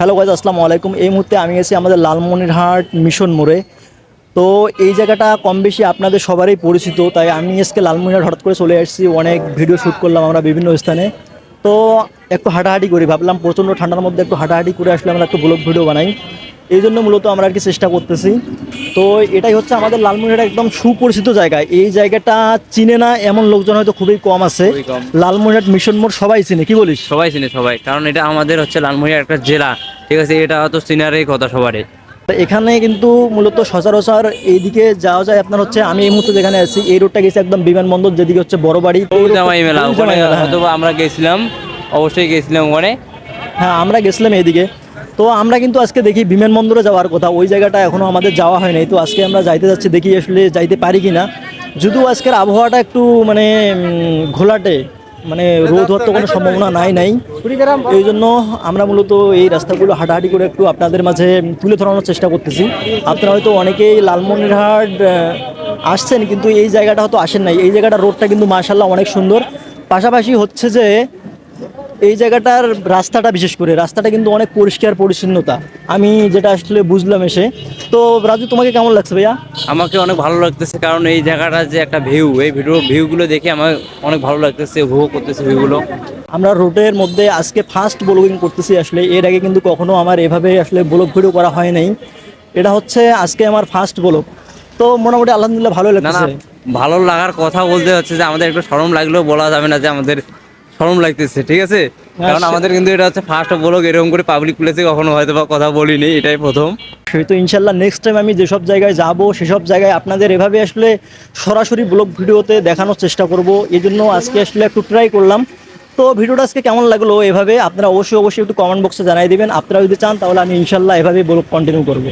Hello guys আসসালামু আলাইকুম। এই মুহূর্তে আমি এসে আমাদের লালমনিরহাট মিশন মোড়ে। তো এই জায়গাটা কম বেশি আপনাদের সবারই পরিচিত, তাই আমি আজকে লালমনিরহাট হঠাৎ করে চলে আসছি অনেক ভিডিও শ্যুট করলাম আমরা বিভিন্ন স্থানে। তো একটু হাঁটাহাঁটি করি, ভাবলাম প্রচণ্ড ঠান্ডার মধ্যে একটু হাঁটাহাঁটি করে আসলে আমরা একটু ব্লগ ভিডিও বানাই। এই জন্য মূলত আমরা আর কি চেষ্টা করতেছি। তো এটাই হচ্ছে আমাদের লালমনিরহাট একদম সুপরিচিত জায়গা। এই জায়গাটা চিনে না এমন লোকজন হয়তো খুবই কম আছে। লালমনিরহাট মিশন মোড় সবাই চিনে কি বলিস? সবাই চিনে সবাই। কারণ এটা আমাদের হচ্ছে লালমনিরহাট একটা জেলা। ঠিক আছে এটা হয়তো সিনারের কথা সবারই। এখানে কিন্তু মূলত সচরাচর এইদিকে যাওয়া যায়। আপনার হচ্ছে আমি এই মুহূর্তে যেখানে আছি এই রোডটা গেছি একদম বিমানবন্দর যেদিকে হচ্ছে বড় বাড়ি। জামাই মেলা হ্যাঁ। আমরা গেছিলাম অবশ্যই গেছিলাম ওখানে। হ্যাঁ আমরা গেছিলাম এইদিকে। তো আমরা কিন্তু আজকে দেখি বিমানবন্দরে যাওয়ার কথা। ওই জায়গাটা এখনও আমাদের যাওয়া হয় নাই। তো আজকে আমরা যাইতে যাচ্ছি, দেখি আসলে যাইতে পারি কি না যদিও আজকের আবহাওয়াটা একটু মানে ঘোলাটে মানে রোদ হওয়ার তো কোনো সম্ভাবনা নাই নাই। এই জন্য আমরা মূলত এই রাস্তাগুলো হাঁটাহাঁটি করে একটু আপনাদের মাঝে তুলে ধরানোর চেষ্টা করতেছি। আপনারা হয়তো অনেকেই লালমনিরহাট আসছেন, কিন্তু এই জায়গাটা হয়তো আসেন নাই। এই জায়গাটা রোডটা কিন্তু মার্শাল্লাহ অনেক সুন্দর। পাশাপাশি হচ্ছে যে এই জায়গাটার রাস্তাটা বিশেষ করে রাস্তাটা কিন্তু অনেক পরিষ্কার পরিচ্ছন্নতা। আমি যেটা আসলে বুঝলাম এসে। তো রাজু তোমাকে কেমন লাগছে ভাইয়া? আমাকে অনেক ভালো লাগতেছে কারণ এই জায়গাটা যে একটা ভিউ এই ভিডিও ভিউগুলো দেখে আমার অনেক ভালো লাগতেছে উপভোগ করতেছে ভিউগুলো আমরা রোডের মধ্যে আজকে ফার্স্ট ব্লগিং করতেছি আসলে। এর আগে কিন্তু কখনো আমার এভাবে আসলে ব্লগ ভিডিও করা হয় নাই। এটা হচ্ছে আজকে আমার ফার্স্ট ব্লগ তো মোটামুটি আলহামদুলিল্লাহ ভালো লাগছে ভালো লাগার কথা বলতে হচ্ছে যে আমাদের একটু শরম লাগলেও বলা যাবে না যে আমাদের শরম লাগতেছে ঠিক আছে? কারণ আচ্ছা। আমাদের কিন্তু এটা হচ্ছে ফার্স্ট ব্লগ এরকম করে পাবলিক প্লেসে কখনো হয়তো বা কথা বলিনি এটাই প্রথম। সেই তো ইনশাল্লাহ নেক্সট টাইম আমি যেসব জায়গায় যাব সেসব জায়গায় আপনাদের এভাবে আসলে সরাসরি ব্লগ ভিডিওতে দেখানোর চেষ্টা করব। এই জন্য আজকে আসলে একটু ট্রাই করলাম। তো ভিডিওটা আজকে কেমন লাগল এভাবে? আপনারা অবশ্যই অবশ্যই একটু কমেন্ট বক্সে জানাই দিবেন। আপনারা যদি চান তাহলে আমি ইনশাল্লাহ এভাবে ব্লগ কন্টিনিউ করব।